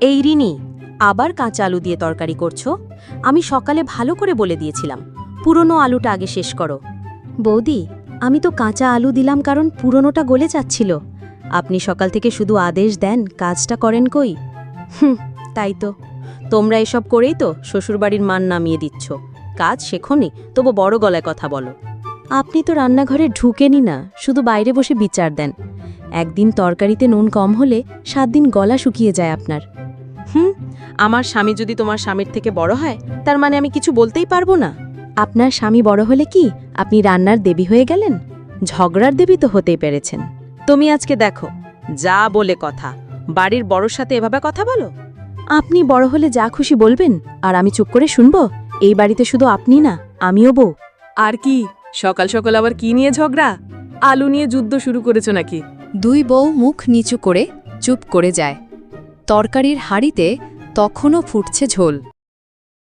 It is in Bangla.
এই রিনি, আবার কাঁচা আলু দিয়ে তরকারি করছ? আমি সকালে ভালো করে বলে দিয়েছিলাম। পুরনো আলুটা আগে শেষ করো। বৌদি, আমি তো কাঁচা আলু দিলাম কারণ পুরনোটা গলে যাচ্ছিল। আপনি সকাল থেকে শুধু আদেশ দেন, কাজটা করেন কই? হুম, তাই তো। তোমরা এসব করেই তো শ্বশুরবাড়ির মান নামিয়ে দিচ্ছ। কাজ শেখনি, তবু বড় গলায় কথা বলো। আপনি তো রান্নাঘরে ঢুকেনি না, শুধু বাইরে বসে বিচার দেন। একদিন তরকারিতে নুন কম হলে সাত দিন গলা শুকিয়ে যায় আপনার। হুম, আমার স্বামী যদি তোমার স্বামীর থেকে বড় হয়, তার মানে আমি কিছু বলতেই পারব না। আপনার স্বামী বড় হলে কি আপনি রান্নার দেবী হয়ে গেলেন? ঝগড়ার দেবী তো হতেই পেরেছেন। তুমি আজকে দেখো, যা বলে কথা। বাড়ির বড়র সাথে এভাবে কথা বলো। আপনি বড় হলে যা খুশি বলবেন, আর আমি চুপ করে শুনব, এই বাড়িতে শুধু আপনি না, আমিও বউ। আর কি, সকাল সকাল আবার কি নিয়ে ঝগড়া? আলু নিয়ে যুদ্ধ শুরু করেছ নাকি? দুই বউ মুখ নিচু করে চুপ করে যায়। তরকারির হাড়িতে তখনও ফুটছে ঝোল।